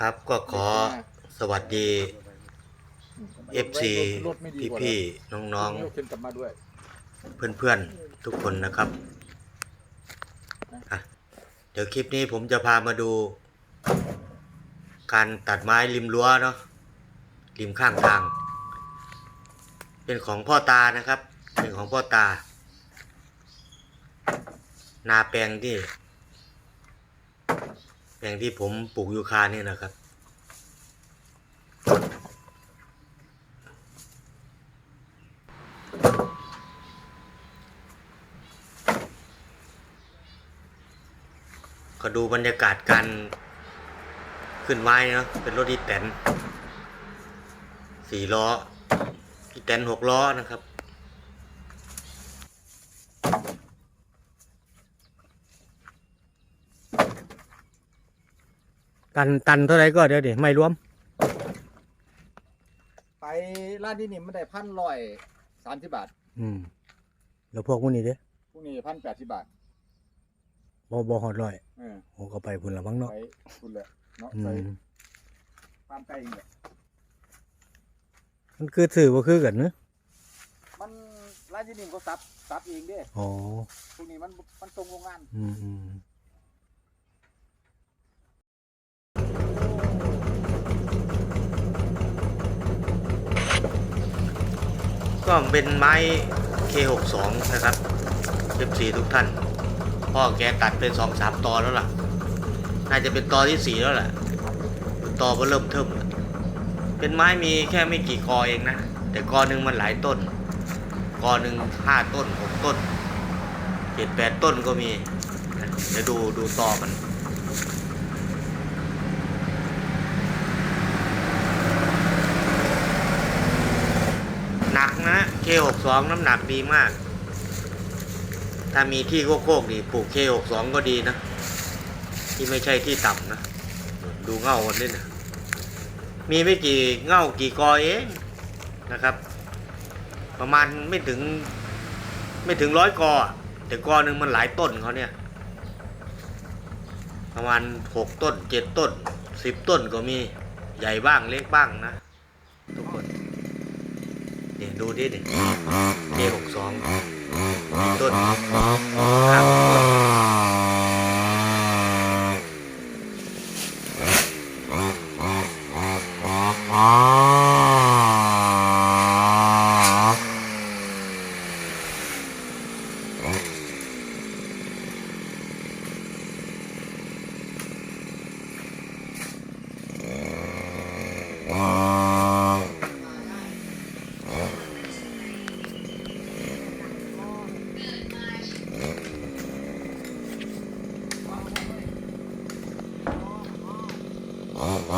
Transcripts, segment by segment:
ครับ ก็ขอสวัสดี FC รถไม่ดีกว่พี่น้องๆเข็นกลับมาด้วยๆเพื่อนทุกคนนะครับ เดี๋ยวคลิปนี้ผมจะพามาดู การตัดไม้ริมรั้วเนาะริมข้างทาง เป็นของพ่อตานะครับ เป็นของพ่อตา นาแปลงที่ แปลงที่ผมปลูกยูคาเนี่ยนะครับ ก็ดูบรรยากาศการขึ้นไม้เนาะเป็นรถอีแตนสี่ล้ออีแตนหกล้อนะครับ ตันตันเท่าไรก็เดี๋ยวเดี๋ยวไม่รวม ไปร้านที่นี่ไม่ได้พันร้อยสามสิบบาทอืมแล้วพวกพวกนี้เด้พวกนี้พันแปดสิบบาทบ่บ่ฮอดร้อยเออโอ้ก็ไปพุ่นละมั้งเนาะไปคุณเลยเนาะอืไปมตามไกลเองเลยมันคือถือบ่คือกันเนอะมันร้านที่นี่เขาซับซับเองเด้อ๋อพวกนี้มันมันตรงโรงงาน อืมอืม ก็เป็นไม้ K62 นะครับ F4 ทุกท่าน พ่อแกตัดเป็นสองสามตอแล้วล่ะ น่าจะเป็นตอที่สี่แล้วแหละตอก็เริ่มเทิมเป็นไม้มีแค่ไม่กี่กอเองนะ แต่กอหนึ่งมันหลายต้น กอหนึ่งห้าต้นหกต้นเจ็ดแปดต้นก็มี เดี๋ยวดูดูตอมัน ห นักนะ K62 น้ำหนักดีมาก ถ้ามีที่โคกๆดีปลูก K62 ก็ดีนะ ที่ไม่ใช่ที่ต่ำนะ ดูเง่ามันด้วยนะมีไม่กี่เง่ากี่กอเองนะครับ ประมาณไม่ถึงไม่ถึงร้อยกอ แต่กอหนึ่งมันหลายต้นเขาเนี่ย ประมาณหกต้นเจ็ดต้นสิบต้นก็มีใหญ่บ้างเล็กบ้างนะ นี่ยดูดิเนี่ยเจหกสองต้นห้าห Oh.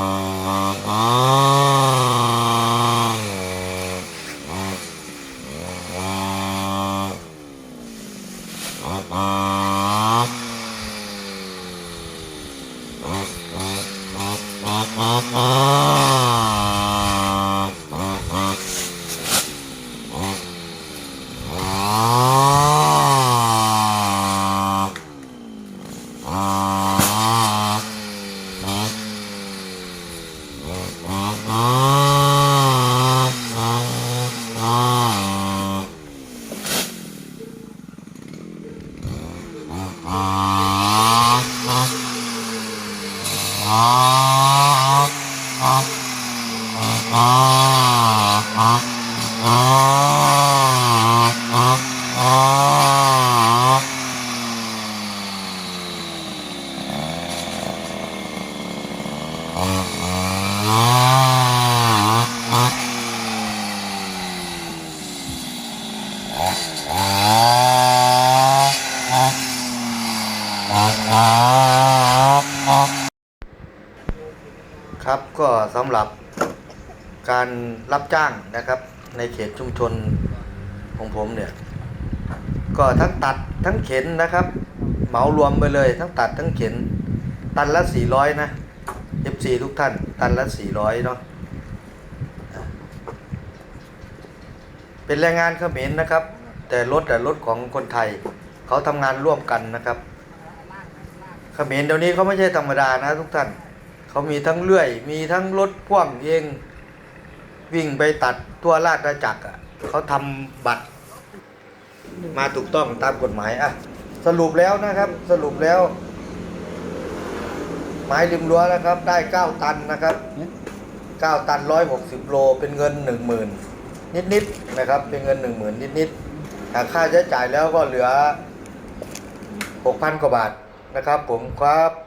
Uh, uh, uh. ครับก็สำหรับการรับจ้างนะครับ ในเขตชุมชนของผมเนี่ย ก็ทั้งตัดทั้งเข็นนะครับ เหมารวมไปเลย ทั้งตัดทั้งเข็น ตันละ 400 นะ FC ทุกท่าน ตันละ 400 เนาะเป็นแรงงานเขมรนะครับ แต่รถแต่รถของคนไทย เขาทำงานร่วมกันนะครับ เขมรเดี๋ยวนี้เขาไม่ใช่ธรรมดานะทุกท่านเขามีทั้งเลื่อย มีทั้งรถพ่วงเองวิ่งไปตัดทั่วราชอาณาจักรอะเขาทำบัตร มาถูกต้องตามกฎหมายอะสรุปแล้วนะครับ สรุปแล้ว ไม้ริมรั้วนะครับ ได้เก้าตันนะครับเก้าตันร้อยหกสิบโลเป็นเงินหนึ่งหมื่นนิดๆนะครับ เป็นเงินหนึ่งหมื่นนิดๆหากค่าใช้จ่ายแล้วก็เหลือหกพันกว่าบาท นะครับผมครับ